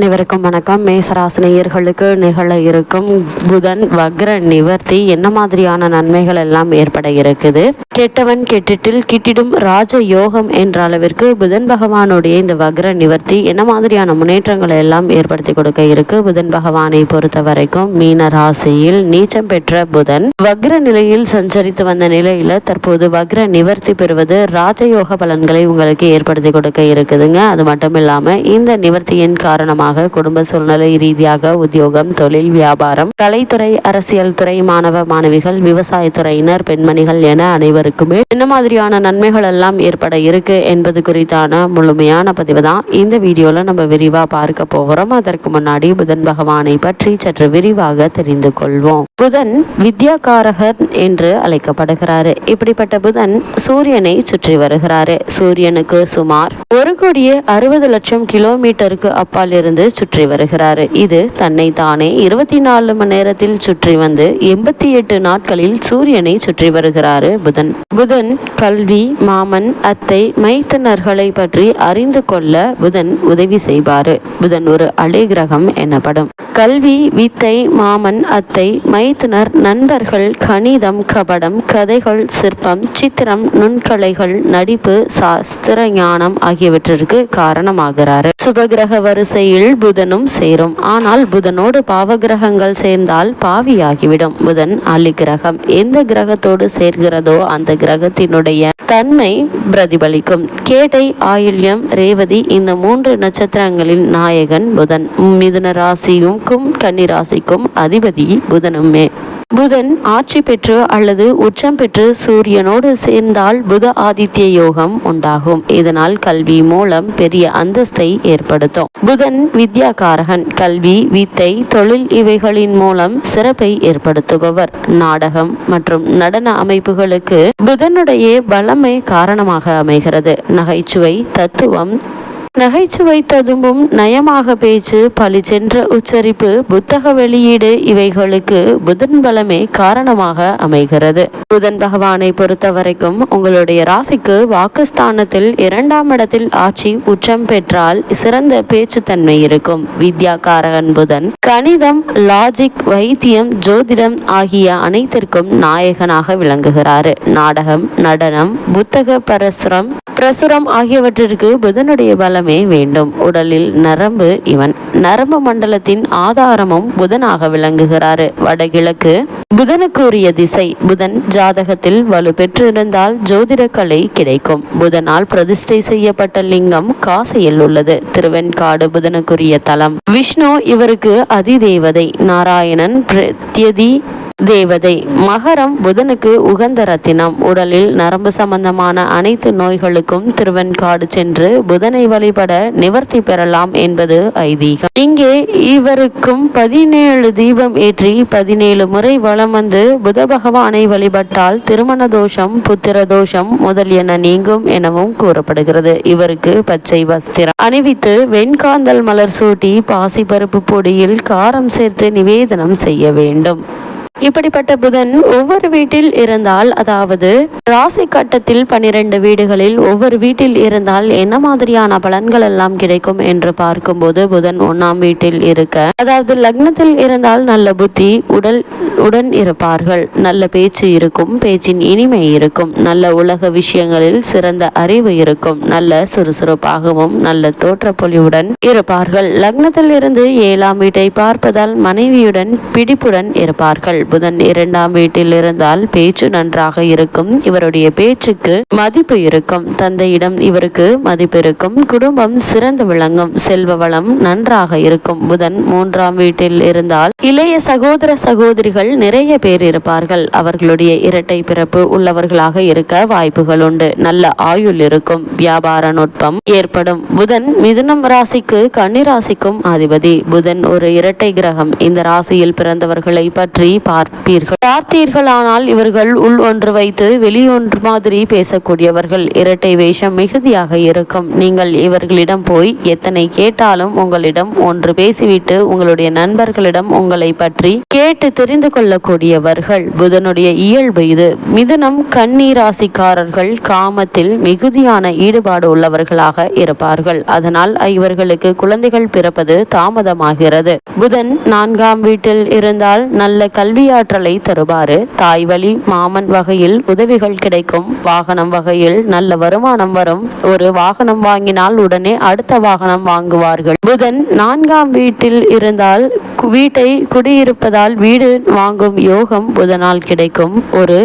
அனைவருக்கும் வணக்கம். மேசராசினியர்களுக்கு நிகழ இருக்கும் புதன் வக்ர நிவர்த்தி. என்ன மாதிரியான நன்மைகள் எல்லாம் ஏற்பட இருக்குது? கெட்டவன் கெட்டிட்டில் கிட்டிடும் ராஜ யோகம் என்ற அளவிற்கு புதன் பகவானுடைய இந்த வக்ர நிவர்த்தி என்ன மாதிரியான முன்னேற்றங்களை எல்லாம் ஏற்படுத்தி கொடுக்க இருக்கு? புதன் பகவானை பொறுத்த வரைக்கும் மீன ராசியில் நீச்சம் பெற்ற புதன் வக்ர நிலையில் சஞ்சரித்து வந்த நிலையில தற்போது வக்ர நிவர்த்தி பெறுவது ராஜயோக பலன்களை உங்களுக்கு ஏற்படுத்தி கொடுக்க இருக்குதுங்க. அது மட்டும் இல்லாம இந்த நிவர்த்தியின் காரணமாக காரணமாக குடும்ப சூழ்நிலை ரீதியாக உத்தியோகம் தொழில் வியாபாரம் கலைத்துறை அரசியல் துறை மாணவ மாணவிகள் விவசாயத்துறையினர் பெண்மணிகள் என அனைவருக்குமே என்ன மாதிரியான நன்மைகள் எல்லாம் ஏற்பட இருக்கு என்பது குறித்தான முழுமையான பதிவு தான். இந்த வீடியோல நம்ம விரிவா பார்க்க போகிறோம். அதற்கு முன்னாடி புதன் பகவானை பற்றி சற்று விரிவாக தெரிந்து கொள்வோம். புதன் வித்யாகாரகர் என்று அழைக்கப்படுகிறாரு. இப்படிப்பட்ட புதன் சூரியனை சுற்றி வருகிறாரு. சூரியனுக்கு சுமார் ஒரு கோடியே அறுபது லட்சம் கிலோமீட்டருக்கு அப்பால் இருந்து வந்து சுற்றி வருகிறார். இது தன்னை தானே இருபத்தி நாலு மணி நேரத்தில் சுற்றி வந்து எண்பத்தி எட்டு நாட்களில் சூரியனை சுற்றி வருகிறார் புதன். புதன் கல்வி மாமன் அத்தை மைத்தனர்களை பற்றி அறிந்து கொள்ள புதன் உதவி செய்வார். புதன் ஒரு அலை கிரகம் எனப்படும். கல்வி வித்தை மாமன் அத்தை மைத்துனர் நண்பர்கள் கணிதம் கபடம் கதைகள் சிற்பம் சித்திரம் நுண்கலைகள் நடிப்பு சாஸ்திர ஞானம் ஆகியவற்றிற்கு காரணமாகிறார். சுபகிரக வரிசையில் புதனும் சேரும். ஆனால் புதனோடு பாவகிரகங்கள் சேர்ந்தால் பாவியாகிவிடும். புதன் அலி கிரகம் எந்த கிரகத்தோடு சேர்கிறதோ அந்த கிரகத்தினுடைய தன்மை பிரதிபலிக்கும். கேட்டை ஆயுள்யம் ரேவதி இந்த மூன்று நட்சத்திரங்களின் நாயகன் புதன். மிதுன ராசிக்கும் கன்னி ராசிக்கும் அதிபதி புதனுமே. புதன் ஆட்சி பெற்று அல்லது உச்சம் பெற்று சூரியனோடு சேர்ந்தால் புத ஆதித்ய யோகம் உண்டாகும். இதனால் கல்வி மூலம் பெரிய அந்தஸ்தை ஏற்படுத்தும். புதன் வித்யாகாரகன் கல்வி வித்தை தொழில் இவைகளின் மூலம் சிறப்பை ஏற்படுத்துபவர். நாடகம் மற்றும் நடன அமைப்புகளுக்கு புதனுடைய வளமை காரணமாக அமைகிறது. நகைச்சுவை தத்துவம் நகைச்சுவை ததும்பும் நயமாக பேச்சு பழிச்சென்ற உச்சரிப்பு புத்தக வெளியீடு இவைகளுக்கு புதன் பலமே காரணமாக அமைகிறது. புதன் பகவானை பொறுத்த வரைக்கும் உங்களுடைய ராசிக்கு வாக்குஸ்தானத்தில் இரண்டாம் இடத்தில் ஆட்சி உச்சம் பெற்றால் சிறந்த பேச்சுத்தன்மை இருக்கும். வித்யாகாரகன் புதன் கணிதம் லாஜிக் வைத்தியம் ஜோதிடம் ஆகிய அனைத்திற்கும் நாயகனாக விளங்குகிறாரு. நாடகம் நடனம் புத்தக பரசுரம் பிரசுரம் ஆகியவற்றிற்கு புதனுடைய பலம் வேண்டும். உடலில் நரம்பு இவன் நரம்பு மண்டலத்தின் ஆதாரமும் புதனாக விளங்குகிறாரு. வடகிழக்கு புதனுக்குரிய திசை புதன் ஜாதகத்தில் வலு பெற்றிருந்தால் ஜோதிட கலை கிடைக்கும். புதனால் பிரதிஷ்டை செய்யப்பட்ட லிங்கம் காசையில் உள்ளது. திருவெண்காடு புதனுக்குரிய தலம். விஷ்ணு இவருக்கு அதிதேவதை. நாராயணன் பிரத்யதி தேவதை. மகரம் புதனுக்கு உகந்த ரத்தினம். உடலில் நரம்பு சம்பந்தமான அனைத்து நோய்களுக்கும் திருவெண்காடு சென்று புதனை வழிபட நிவர்த்தி பெறலாம் என்பது ஐதீகம். இங்கே இவருக்கும் பதினேழு தீபம் ஏற்றி பதினேழு முறை வலம் வந்து புத பகவானை வழிபட்டால் திருமண தோஷம் புத்திர தோஷம் முதலியன நீங்கும் எனவும் கூறப்படுகிறது. இவருக்கு பச்சை வஸ்திரம். அணிவித்து வெண்காந்தல் மலர் சூட்டி பாசிப்பருப்பு பொடியில் காரம் சேர்த்து நிவேதனம் செய்ய வேண்டும். இப்படிப்பட்ட புதன் ஒவ்வொரு வீட்டில் இருந்தால் அதாவது ராசி கட்டத்தில் பனிரெண்டு வீடுகளில் ஒவ்வொரு வீட்டில் இருந்தால் என்ன மாதிரியான பலன்கள் எல்லாம் கிடைக்கும் என்று பார்க்கும்போது புதன் ஒன்னாம் வீட்டில் இருக்க அதாவது லக்னத்தில் இருந்தால் நல்ல புத்தி உடல் உடன் இருப்பார்கள். நல்ல பேச்சு இருக்கும் பேச்சின் இனிமை இருக்கும் நல்ல உலக விஷயங்களில் சிறந்த அறிவு இருக்கும் நல்ல சுறுசுறுப்பாகவும் நல்ல தோற்றப்பொலிவுடன் இருப்பார்கள். லக்னத்தில் இருந்து ஏழாம் வீட்டை பார்ப்பதால் மனைவியுடன் பிடிப்புடன் இருப்பார்கள். புதன் இரண்டாம் வீட்டில் இருந்தால் பேச்சு நன்றாக இருக்கும். இவருடைய பேச்சுக்கு மதிப்பு இருக்கும். தந்தையிடம் இவருக்கு மதிப்பு இருக்கும். குடும்பம் சிறந்து விளங்கும். செல்வ வளம் நன்றாக இருக்கும். புதன் மூன்றாம் வீட்டில் இருந்தால் இளைய சகோதர சகோதரிகள் நிறைய பேர் இருப்பார்கள். அவர்களுடைய இரட்டை பிறப்பு உள்ளவர்களாக இருக்க வாய்ப்புகள் உண்டு. நல்ல ஆயுள் இருக்கும். வியாபார நுட்பம் ஏற்படும். புதன் மிதுனம் ராசிக்கு கன்னிராசிக்கும் அதிபதி புதன் ஒரு இரட்டை கிரகம். இந்த ராசியில் பிறந்தவர்களை பற்றி பார்ப்பீர்கள். பார்த்தீர்களானால் இவர்கள் உள் ஒன்று வைத்து வெளி ஒன்று மாதிரி பேசக்கூடியவர்கள். இரட்டை வேஷம் மிகுதியாக இருக்கும். நீங்கள் இவர்களிடம் போய் எத்தனை கேட்டாலும் உங்களிடம் ஒன்று பேசிவிட்டு உங்களுடைய நண்பர்களிடம் உங்களை பற்றி கேட்டு தெரிந்து கொள்ளக்கூடியவர்கள். புதனுடைய இயல்பு இது. மிதுனம் கண்ணீராசிக்காரர்கள் காமத்தில் மிகுதியான ஈடுபாடு உள்ளவர்களாக இருப்பார்கள். அதனால் இவர்களுக்கு குழந்தைகள் பிறப்பது தாமதமாகிறது. புதன் நான்காம் வீட்டில் இருந்தால் நல்ல கல்வி குடியாற்றலை தருவாரு தாய் வழி மாமன் வகையில் உதவிகள் கிடைக்கும். வாகனம் வகையில் நல்ல வருமானம் வரும். ஒரு வாகனம் வாங்கினால் உடனே அடுத்த வாகனம் வாங்குவார்கள். புதன் நான்காம் வீட்டில் இருந்தால் வீட்டை குடியிருப்பதால் வீடு வாங்கும் யோகம் புதனால் கிடைக்கும். ஒரு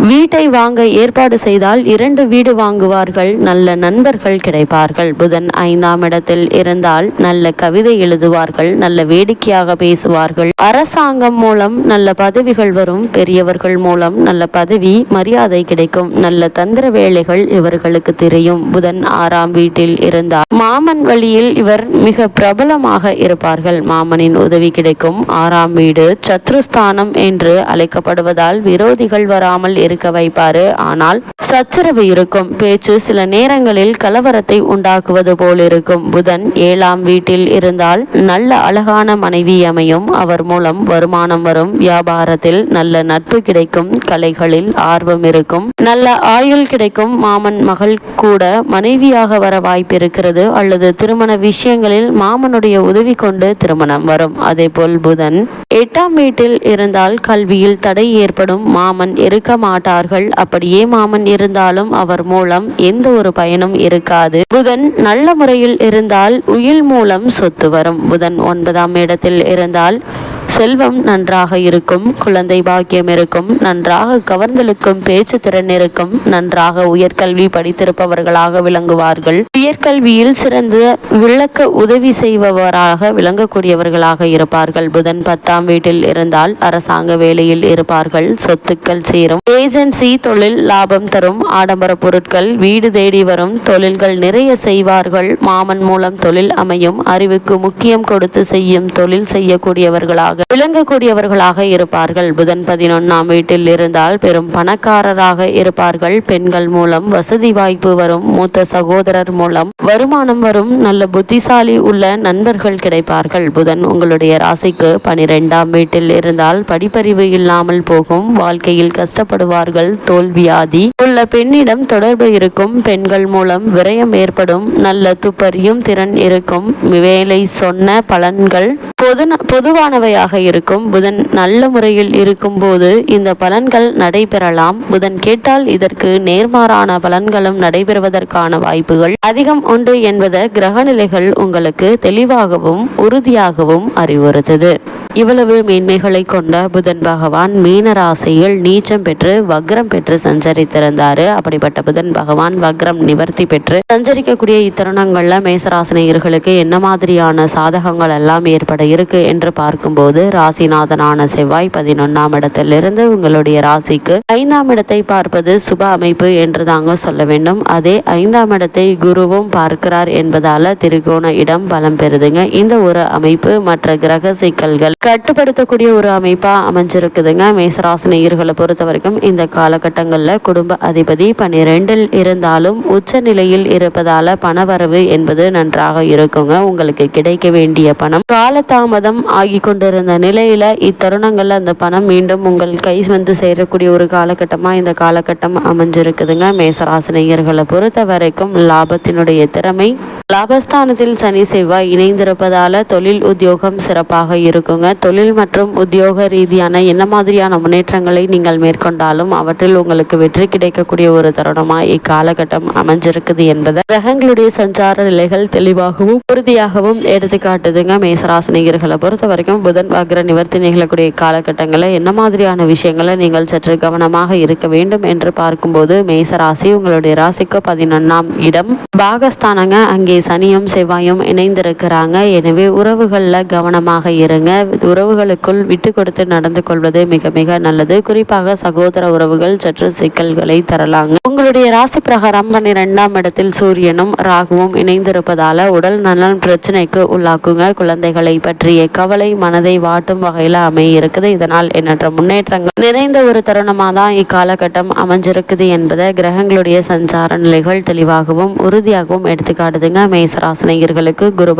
வீட்டை வாங்க ஏற்பாடு செய்தால் இரண்டு வீடு வாங்குவார்கள் நல்ல நண்பர்கள் கிடைப்பார்கள். புதன் ஐந்தாம் இடத்தில் இருந்தால் நல்ல கவிதை எழுதுவார்கள் நல்ல வேடிக்கையாக பேசுவார்கள். அரசாங்கம் மூலம் நல்ல பதவிகள் வரும் பெரியவர்கள் மூலம் நல்ல பதவி மரியாதை கிடைக்கும் நல்ல தந்திர வேலைகள் இவர்களுக்கு தெரியும். புதன் ஆறாம் வீட்டில் இருந்தால் மாமன் வழியில் இவர் மிக பிரபலமாக இருப்பார்கள். மாமனின் உதவி கிடைக்கும். ஆறாம் வீடு சத்ருஸ்தானம் என்று அழைக்கப்படுவதால் விரோதிகள் வராமல் இருக்க வைப்பாரு. ஆனால் சச்சரவு இருக்கும். பேச்சு சில நேரங்களில் கலவரத்தை உண்டாக்குவது போல் இருக்கும். புதன் ஏழாம் வீட்டில் இருந்தால் நல்ல அழகான மனைவி அமையும். அவர் மூலம் வருமானம் வரும். வியாபாரத்தில் நல்ல நட்பு கிடைக்கும். கலைகளில் ஆர்வம் இருக்கும். நல்ல ஆயுள் கிடைக்கும். மாமன் மகள் கூட மனைவியாக வர வாய்ப்பு இருக்கிறது அல்லது திருமண விஷயங்களில் மாமனுடைய உதவி கொண்டு திருமணம் வரும். அதேபோல் புதன் எட்டாம் வீட்டில் இருந்தால் கல்வியில் தடை ஏற்படும். மாமன் இருக்க மாட்டார்கள். அப்படியே மாமன் இருந்தாலும் அவர் மூலம் எந்த ஒரு பயனும் இருக்காது. புதன் நல்ல முறையில் இருந்தால் உயில் மூலம் சொத்து வரும். புதன் ஒன்பதாம் இடத்தில் இருந்தால் செல்வம் நன்றாக இருக்கும் குழந்தை பாக்கியம் இருக்கும் நன்றாக கவர்ந்தெழுக்கும் பேச்சு திறன் இருக்கும் நன்றாக உயர்கல்வி படித்திருப்பவர்களாக விளங்குவார்கள். உயர்கல்வியில் சிறந்த விளக்க உதவி செய்பவராக விளங்கக்கூடியவர்களாக இருப்பார்கள். புதன் பத்தாம் வீட்டில் இருந்தால் அரசாங்க வேலையில் இருப்பார்கள். சொத்துக்கள் சேரும். ஏஜென்சி தொழில் லாபம் தரும். ஆடம்பர பொருட்கள் வீடு தேடி வரும். தொழில்கள் நிறைய செய்வார்கள். மாமன் மூலம் தொழில் அமையும். அறிவுக்கு முக்கியம் கொடுத்து செய்யும் தொழில் செய்யக்கூடியவர்களாக விளங்கக்கூடியவர்களாக இருப்பார்கள். புதன் பதினொன்னாம் வீட்டில் இருந்தால் பெரும் பணக்காரராக இருப்பார்கள். பெண்கள் மூலம் வசதி வாய்ப்பு வரும். மூத்த சகோதரர் மூலம் வருமானம் வரும். நல்ல புத்திசாலி உள்ள நண்பர்கள் கிடைப்பார்கள். புதன் உங்களுடைய ராசிக்கு பனிரெண்டாம் வீட்டில் இருந்தால் படிப்பறிவு இல்லாமல் போகும். வாழ்க்கையில் கஷ்டப்படுவார்கள். தோல்வியாதி உள்ள பெண்ணிடம் தொடர்பு இருக்கும். பெண்கள் மூலம் விரயம் ஏற்படும். நல்ல துப்பறியும் திறன் இருக்கும். வேலை சொன்ன பலன்கள் பொது பொதுவானவையாக இருக்கும். புதன் நல்ல முறையில் இருக்கும்போது இந்த பலன்கள் நடைபெறலாம். புதன் கேட்டால் இதற்கு நேர்மாறான பலன்களும் நடைபெறுவதற்கான வாய்ப்புகள் அதிகம் உண்டு என்பத கிரகநிலைகள் உங்களுக்கு தெளிவாகவும் உறுதியாகவும் அறிவுறுத்தது. இவ்வளவு மேன்மைகளை கொண்ட புதன் பகவான் மீன ராசியில் நீச்சம் பெற்று வக்ரம் பெற்று சஞ்சரித்திருந்தாரு. அப்படிப்பட்ட புதன் பகவான் வக்ரம் நிவர்த்தி பெற்று சஞ்சரிக்கக்கூடிய இத்தருணங்கள்ல மேசராசினியர்களுக்கு என்ன மாதிரியான சாதகங்கள் எல்லாம் ஏற்பட இருக்கு என்று பார்க்கும்போது ராசிநாதனான செவ்வாய் பதினொன்னாம் இடத்திலிருந்து உங்களுடைய ராசிக்கு ஐந்தாம் இடத்தை பார்ப்பது சுப அமைப்பு என்று தாங்க சொல்ல வேண்டும். அதே ஐந்தாம் இடத்தை குருவும் பார்க்கிறார் என்பதால திரிகோண இடம் பலம் பெறுதுங்க. இந்த ஒரு அமைப்பு மற்ற கிரக சிக்கல்கள் கட்டுப்படுத்தக்கூடிய ஒரு அமைப்பா அமைஞ்சிருக்குதுங்க. மேசராசினியர்களை பொறுத்த வரைக்கும் இந்த காலகட்டங்களில் குடும்ப அதிபதி பன்னிரெண்டில் இருந்தாலும் உச்ச நிலையில் இருப்பதால பணவரவு என்பது நன்றாக இருக்குங்க. உங்களுக்கு கிடைக்க வேண்டிய பணம் காலதாமதம் ஆகி கொண்டிருந்த இந்த நிலையில் இத்தருணங்களில் அந்த பணம் மீண்டும் உங்கள் கை வந்து சேரக்கூடிய ஒரு காலகட்டமாக இந்த காலகட்டம் அமைஞ்சிருக்குதுங்க. மேசராசினியர்களை பொறுத்த வரைக்கும் லாபத்தினுடைய திறமை லாபஸ்தானத்தில் சனி செவ்வாய் இணைந்திருப்பதால் தொழில் உத்தியோகம் சிறப்பாக இருக்குங்க. தொழில் மற்றும் உத்தியோக ரீதியான என்ன மாதிரியான முன்னேற்றங்களை நீங்கள் மேற்கொண்டாலும் அவற்றில் உங்களுக்கு வெற்றி கிடைக்கக்கூடிய ஒரு தருணமாக இக்காலகட்டம் அமைஞ்சிருக்குது என்பதை கிரகங்களுடைய சஞ்சார நிலைகள் தெளிவாகவும் உறுதியாகவும் எடுத்துக்காட்டுதுங்க. மேசராசினியர்களை பொறுத்த வரைக்கும் புதன் வக்ர நிவர்த்தி நிகழக்கூடிய காலகட்டங்களில் என்ன மாதிரியான விஷயங்களை நீங்கள் சற்று கவனமாக இருக்க வேண்டும் என்று பார்க்கும்போது மேச ராசி உங்களுடைய ராசிக்கு பதினொன்னாம் இடம். பாகஸ்தானங்க அங்கே சனியும் செவ்வாயும் இணைந்திருக்கிறாங்க. எனவே உறவுகளில் கவனமாக இருங்க. உறவுகளுக்குள் விட்டு கொடுத்து நடந்து கொள்வது மிக மிக நல்லது. குறிப்பாக சகோதர உறவுகள் சற்று சிக்கல்களை தரலாங்க. உங்களுடைய ராசி பிரகாரம் பன்னிரெண்டாம் இடத்தில் சூரியனும் ராகுவும் இணைந்திருப்பதால உடல் நலன் பிரச்சனைக்கு உள்ளாக்குங்க. குழந்தைகளை பற்றிய கவலை மனதை வாட்டும் வகையில் அமைய இருக்குது இதனால் எண்ணற்ற முன்னேற்றங்கள் நிறைந்த ஒரு தருணமாக தான் இக்காலகட்டம் அமைஞ்சிருக்குது என்பதை கிரகங்களுடைய சஞ்சார நிலைகள் தெளிவாகவும் உறுதியாகவும் எடுத்துக்காட்டுதுங்க மேசராசனையர்களுக்கு குரு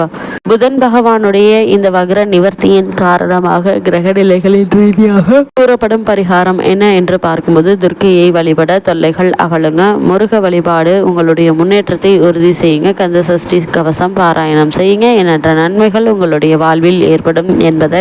புதன் பகவானுடைய இந்த வகர நிவர்த்தியின் காரணமாக கிரக நிலைகளின் ரீதியாக கூறப்படும் பரிகாரம் என்ன என்று பார்க்கும்போது துர்க்கையை வழிபட தொல்லைகள் அகலுங்க. முருக வழிபாடு உங்களுடைய முன்னேற்றத்தை உறுதி செய்யுங்க. கந்த சஷ்டி கவசம் பாராயணம் செய்யுங்க. எண்ணற்ற நன்மைகள் உங்களுடைய வாழ்வில் ஏற்படும் என்பதை